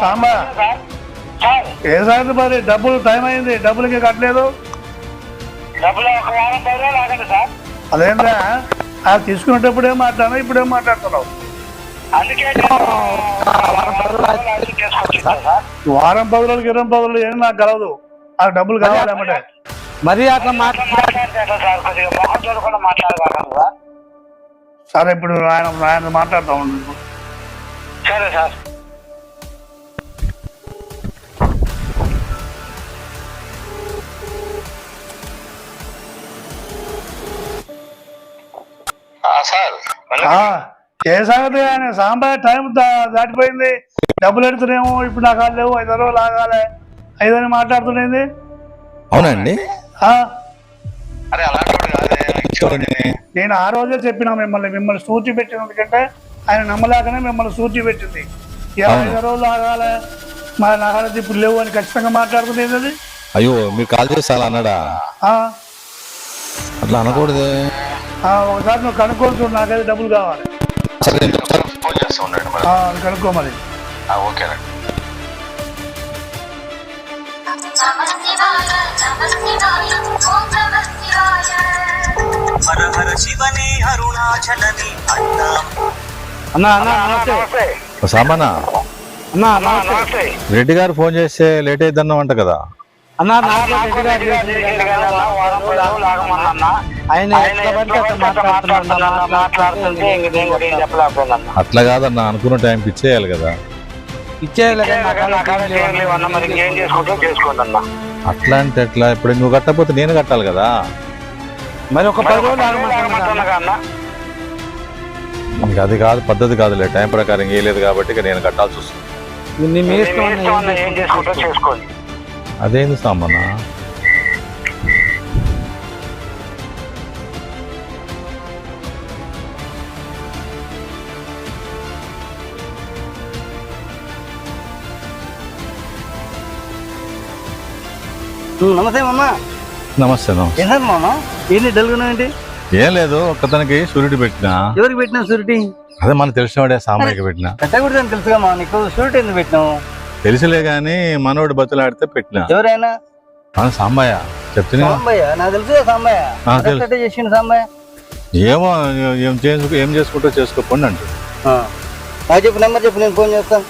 Samba. Sir sir ఏ సంగతి మరి? డబ్బులు టైం అయింది. డబ్బులకి కట్టలేదు. సార్. అదేందా ఆ తీసుకునేటప్పుడు ఏం మాట్లాడినా ఇప్పుడు ఏం మాట్లాడుతున్నావు వారం పది రోజులు సార్? ఇరవై పది రోజులు ఏం నాకు కలవదు. ఆ డబ్బులు కావాలి అన్నమాట మరి అట్లా మాట్లా మాట్లాడితే ఎట్లా సార్ సార్ సరే ఇప్పుడు ఆయన ఆయన మాట్లాడుతూ. సరే సార్. ఏ సంగతి ఆయన. సాంబార్ టైం దాటిపోయింది. డబ్బులు ఎడుతున్నాయేమో ఇప్పుడు నాకు లేవు. ఐదు రోజులు ఆగాలి ఐదని మాట్లాడుతున్నది అవునండి నేను ఆ రోజే చెప్పిన మిమ్మల్ని మిమ్మల్ని సూచి పెట్టిన ఎందుకంటే ఆయన నమ్మలేకనే మిమ్మల్ని సూచి పెట్టింది. ఐదు రోజులు ఆగాలి మా నాగాలది ఇప్పుడు లేవు అని ఖచ్చితంగా మాట్లాడుతున్నది అది అయ్యో మీరు కాల్ చేసి అలా అన్నాడా? అట్లా అనకూడదే. ఒకసారి నువ్వు కనుక్కొని చూడు నాకైతే డబ్బులు కావాలి. సరే నేను ఒకసారి ఫోన్ చేస్తూ ఉండండి మరి. కనుక్కో మరి. ఓకేనండి హర హర శివనే అరుణాచలనే అన్నా. అన్నా అన్నా నమస్తే. నమస్తే. సామానా? అన్నా నమస్తే. రెడ్డి గారు ఫోన్ చేస్తే లేట్ అయిద్దన్నావు అంట కదా. అన్నా నాకు రెడ్డి గారు వారం రోజులు ఆగమన్నా. అట్లా అట్లా కాదన్నా అనుకున్న టైంకి ఇచ్చేయాలి కదా. అట్లా అంటే ఎట్లా? ఇప్పుడు నువ్వు కట్టకపోతే నేను కట్టాలి కదా. మరి ఒక పది రోజులు అది కాదు పద్ధతి కాదులే. టైం ప్రకారం ఏ లేదు కాబట్టి ఇక నేను కట్టాల్సి వస్తుంది. నీ మీ నమస్తే మామ. నమస్తే నమస్తే. ఏంటంటే మామ? ఏంటి డల్గున్నాయండి ఏం లేదు ఒక్కతనికి సూర్యుడు పెట్టినా. ఎవరికి పెట్టినావు షూరిటీ? అదే మనకు తెలిసినవాడే సామాయికి పెట్టినా. పెట్టకూడదు అని తెలుసుగా మా నీకు షూరిటీ ఎందుకు పెట్టినావు? తెలిసిలే గాని మనోడు బతులాడితే పెట్టినా. ఎవరైనా? మన సాంబయ్య చెప్తున్నా. సాంబయ్య నాకు తెలుసు. సాంబయ్య చేసిండు సాంబయ్య? ఏమో ఏం చేసుకో ఏం చేసుకుంటో చేసుకోపోండి అంటు. నాకు చెప్పు నెంబర్ చెప్పు నేను ఫోన్ చేస్తాను.